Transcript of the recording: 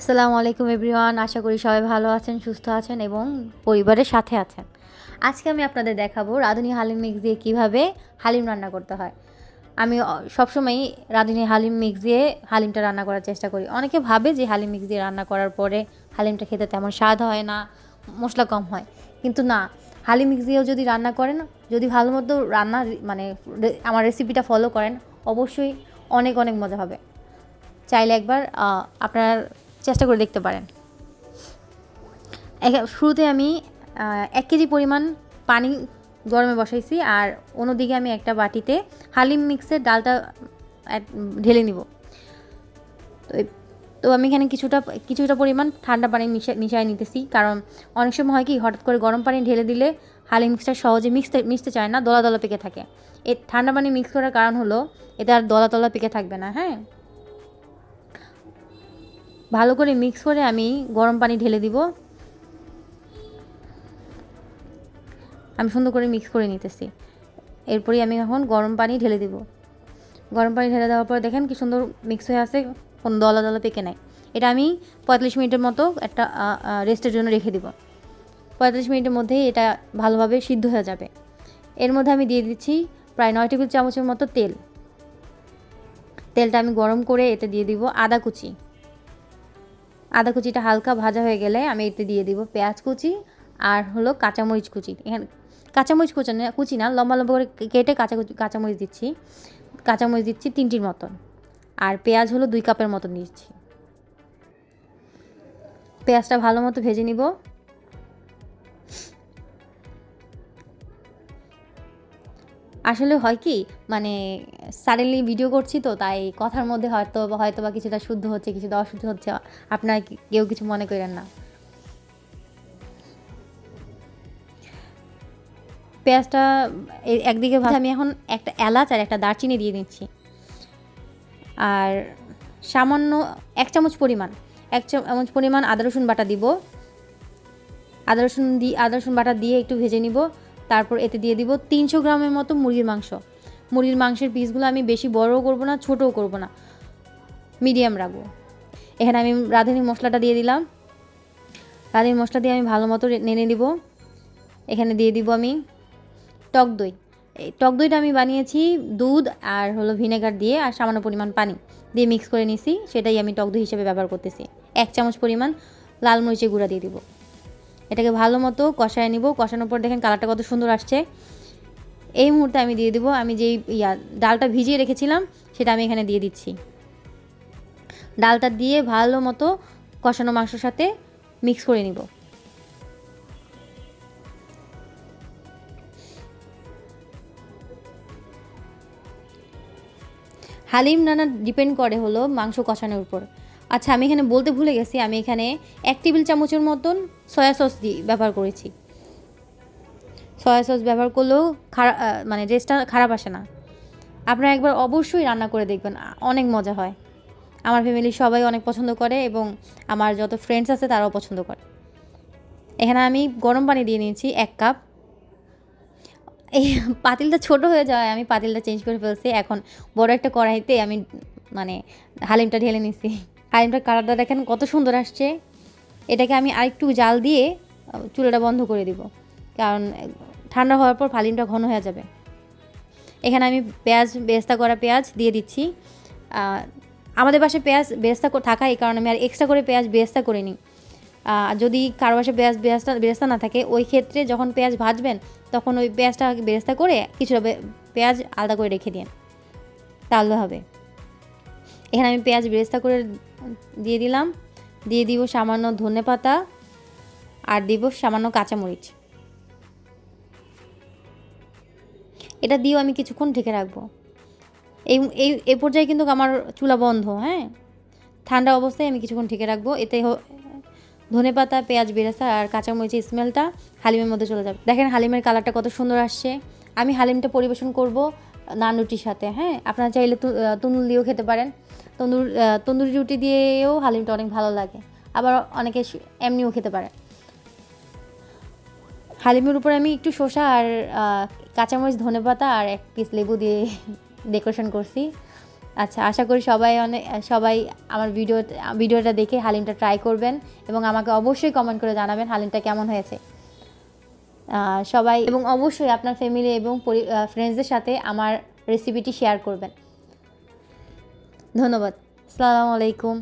আসসালামু আলাইকুম এভরিওয়ান, আশা করি সবাই ভালো আছেন, সুস্থ আছেন এবং পরিবারের সাথে আছেন। আজকে আমি আপনাদের দেখাবো রাঁধুনি হালিম মিক্স দিয়ে কীভাবে হালিম রান্না করতে হয়। আমি সবসময়ই রাঁধুনি হালিম মিক্স দিয়ে হালিমটা রান্না করার চেষ্টা করি। অনেকে ভাবে যে হালিম মিক্স দিয়ে রান্না করার পরে হালিমটা খেতে তেমন স্বাদ হয় না, মশলা কম হয়। কিন্তু না, হালিম মিক্স দিয়েও যদি রান্না করেন, যদি ভালো মতো রান্না মানে আমার রেসিপিটা ফলো করেন, অবশ্যই অনেক অনেক মজা হবে। চাইলে একবার আপনার চেষ্টা করে দেখতে পারেন। শুরুতে আমি এক কেজি পরিমাণ পানি গরমে বসাইছি আর অন্যদিকে আমি একটা বাটিতে হালিম মিক্সের ডালটা ঢেলে নিব। তো তো আমি এখানে কিছুটা কিছুটা পরিমাণ ঠান্ডা পানি মিশা মিশিয়ে নিতেছি কারণ অনেক সময় হয় কি, হঠাৎ করে গরম পানি ঢেলে দিলে হালিম মিক্সটা সহজে মিক্সতে, মিশতে চায় না, দলা দলা পেকে থাকে। এ ঠান্ডা পানি মিক্স করার কারণ হলো এতে আর দলা দলা পেকে থাকবে না হ্যাঁ? ভালো করে মিক্স করে আমি গরম পানি ঢেলে দিব। আমি সুন্দর করে মিক্স করে নিতেছি। এরপরই আমি এখন গরম পানি ঢেলে দিব। গরম পানি ঢেলে দেওয়ার পর দেখেন কি সুন্দর মিক্স হয়ে আছে, কোনো দলা দলা পেকে নাই। এটা আমি পঁয়তাল্লিশ মিনিটের মতো একটা রেস্টের জন্য রেখে দিব। পঁয়তাল্লিশ মিনিটের মধ্যেই এটা ভালোভাবে সিদ্ধ হয়ে যাবে। এর মধ্যে আমি দিয়ে দিচ্ছি প্রায় নয় টেবিল চামচের মতো তেল। তেলটা আমি গরম করে এতে দিয়ে দিব আদা কুচি। আদা কুচিটা হালকা ভাজা হয়ে গেলে আমি এতে দিয়ে দিব পেঁয়াজ কুচি আর হলো কাঁচামরিচ কুচি। এখানে কাঁচামরিচ কুচি না কুচি না, লম্বা লম্বা করে কেটে কাঁচা কুচি- কাঁচামরিচ দিচ্ছি। কাঁচামরিচ দিচ্ছি তিনটির মতন। আর পেঁয়াজ হলো দুই কাপের মতন দিচ্ছি। পেঁয়াজটা ভালো মতো ভেজে নিব। আসলে হয় কি মানে সাডেনলি ভিডিও করছি তো, তাই কথার মধ্যে হয়তো হয়তো বা কিছুটা শুদ্ধ হচ্ছে, কিছুটা অশুদ্ধ হচ্ছে, আপনারা কেউ কিছু মনে করেন না। পেঁয়াজটা একদিকে আমি এখন একটা এলাচ আর একটা দারচিনি দিয়ে দিচ্ছি। আর সামান্য এক চামচ পরিমাণ, এক চামচ পরিমাণ আদা, রসুন বাটা দিব। আদা, রসুন দিয়ে আদা, রসুন বাটা দিয়ে একটু ভেজে নিব। তারপর এতে দিয়ে দিব তিনশো গ্রামের মতো মুরগির মাংস। মুরগির মাংসের পিসগুলো আমি বেশি বড়ও করব না, ছোটও করব না। মিডিয়াম রাখব। এখানে আমি রাঁধুনি মশলাটা দিয়ে দিলাম। রাঁধুনি মশলা দিয়ে আমি ভালো মতো নেড়ে দিব এখানে দিয়ে দিব আমি টক দই। এই টক দইটা আমি বানিয়েছি দুধ আর হলো ভিনেগার দিয়ে আর সামান্য পরিমাণ পানি দিয়ে মিক্স করে নিছি। সেটাই আমি টক দই হিসেবে ব্যবহার করতেছি। এক চামচ পরিমাণ লাল মরিচের গুঁড়া দিয়ে দিব। এটাকে ভালো মতো কষায় নিব। কষানোর পর দেখেন কালারটা কত সুন্দর আসছে। এই মুহূর্তে আমি দিয়ে দেবো। আমি যেই ইয়া, ডালটা ভিজিয়ে রেখেছিলাম, সেটা আমি এখানে দিয়ে দিচ্ছি। ডালটা দিয়ে ভালো মতো কষানো মাংসর সাথে মিক্স করে নিব। হালিম রান্না ডিপেন্ড করে হলো মাংস কষানোর উপর। আচ্ছা আমি এখানে বলতে ভুলে গেছি, আমি এখানে এক টেবিল চামচের মতন সয়া সস দিয়ে ব্যবহার করেছি। সয়া সস ব্যবহার করলেও খারাপ মানে টেস্টটা খারাপ আসে না। আপনারা একবার অবশ্যই রান্না করে দেখবেন অনেক মজা হয়। আমার ফ্যামিলির সবাই অনেক পছন্দ করে এবং আমার যত ফ্রেন্ডস আছে তারাও পছন্দ করে। এখানে আমি গরম পানি দিয়ে নিয়েছি এক কাপ এই পাতিলটা ছোট হয়ে যাওয়ায় আমি পাতিলটা চেঞ্জ করে ফেলছি। এখন বড় একটা কড়াইতে আমি মানে হালিমটা ঢেলে নিছি। হালিমটার কালারটা দেখেন কত সুন্দর আসছে। এটাকে আমি আরেকটু জাল দিয়ে চুলাটা বন্ধ করে দিব। কারণ ঠান্ডা হওয়ার পর হালিমটা ঘন হয়ে যাবে। এখানে আমি পেঁয়াজ বেস্তা করা পেঁয়াজ দিয়ে দিচ্ছি। আমাদের বাসায় পেঁয়াজ বেস্তা থাকা এই কারণে আমি আর এক্সট্রা করে পেঁয়াজ বেস্তা করে নিই আহ, যদি কারও বাসায় পেঁয়াজ বেরেস্তা বেরেস্তা না থাকে ওই ক্ষেত্রে যখন পেঁয়াজ ভাজবেন তখন ওই পেঁয়াজটা বেরেস্তা করে কিছুটা পেঁয়াজ আলাদা করে রেখে দিন। তাহলে হবে। এখানে আমি পেঁয়াজ বেরেস্তা করে দিয়ে দিলাম। দিয়ে দিব সামান্য ধনে পাতা আর দিব সামান্য কাঁচামরিচ। এটা দিয়েও আমি কিছুক্ষণ ঢেকে রাখব। এই এই, এ পর্যায়ে কিন্তু আমার চুলা বন্ধ হ্যাঁ? ঠান্ডা অবস্থায় আমি কিছুক্ষণ ঢেকে রাখব। এতে ধনে পাতা, পেঁয়াজ, বেরেস্তা আর কাঁচামরিচের স্মেলটা হালিমের মধ্যে চলে যাবে। দেখেন হালিমের কালারটা কত সুন্দর আসছে। আমি হালিমটা পরিবেশন করব নান রুটির সাথে হ্যাঁ? আপনারা চাইলে তন্দুর দিয়েও খেতে পারেন। তন্দুর তন্দুরি রুটি দিয়েও হালিমটা অনেক ভালো লাগে। আবার অনেকে এমনিও খেতে পারে। হালিমের উপর আমি একটু শসা আর কাঁচামরিচ, ধনেপাতা আর এক পিস লেবু দিয়ে ডেকোরেশন করছি। আচ্ছা আশা করি সবাই অনেক সবাই আমার ভিডিও ভিডিওটা দেখে হালিমটা ট্রাই করবেন এবং আমাকে অবশ্যই কমেন্ট করে জানাবেন হালিমটা কেমন হয়েছে। সবাই, এবং অবশ্যই আপনার ফ্যামিলি এবং ফ্রেন্ডসদের সাথে আমার রেসিপিটি শেয়ার করবেন। ধন্যবাদ। আসসালামু আলাইকুম।